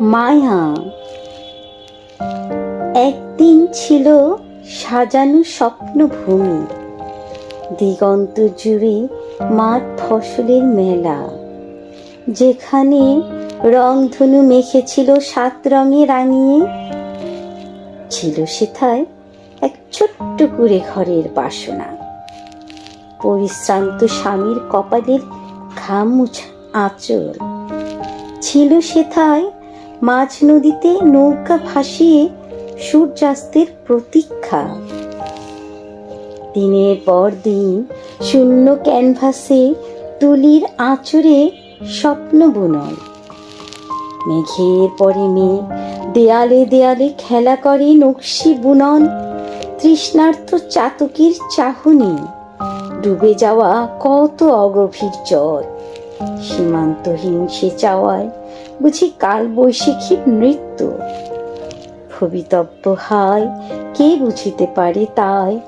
মায়া। একদিন ছিল সাজানো স্বপ্নভূমি, দিগন্ত জুড়ে মাঠ ফসলের মেলা, যেখানে রংধনু মেখেছিল সাত রঙে রাঙিয়ে। ছিল সেথায় এক ছোট্ট কুড়ে ঘরের বাসনা। পরিশ্রান্ত স্বামীর কপালের ঘাম আঁচল। ছিল সেথায় মাঝ নদীতে নৌকা ভাসিয়ে সূর্যাস্তের প্রতীক্ষা। দিনের পর দিন শূন্য ক্যানভাসে তুলির আঁচড়ে স্বপ্ন বুনন। মেঘের পরে মেঘ দেয়ালে দেয়ালে খেলা করে নকশি বুনন। তৃষ্ণার্ত চাতকের চাহনি। ডুবে যাওয়া কত অগভীর জল। সীমান্তহীন সে চাওয়ায় বুঝি কাল বৈশাখীর নৃত্য ভবিতব্য কে বুঝিতে পারে তাই?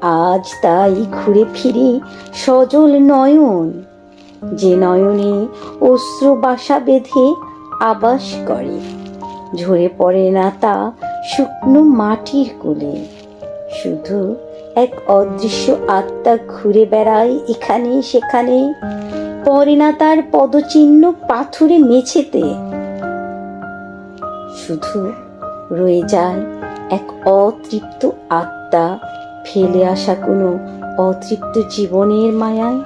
আজ তাই ঘুরে ফিরে সজল নয়ন। যে নয়নে অশ্র বাসা বেঁধে আবাস করে, ঝরে পড়ে না তা শুকনো মাটির কোলে। শুধু এক অদৃশ্য আত্মা ঘুরে বেড়ায় এখানে সেখানে পড়ে না তার পদচিহ্ন পাথুরে মেছেতে শুধু রয়ে যায় এক অতৃপ্ত আত্মা, ফেলে আসা কোনো অতৃপ্ত জীবনের মায়ায়।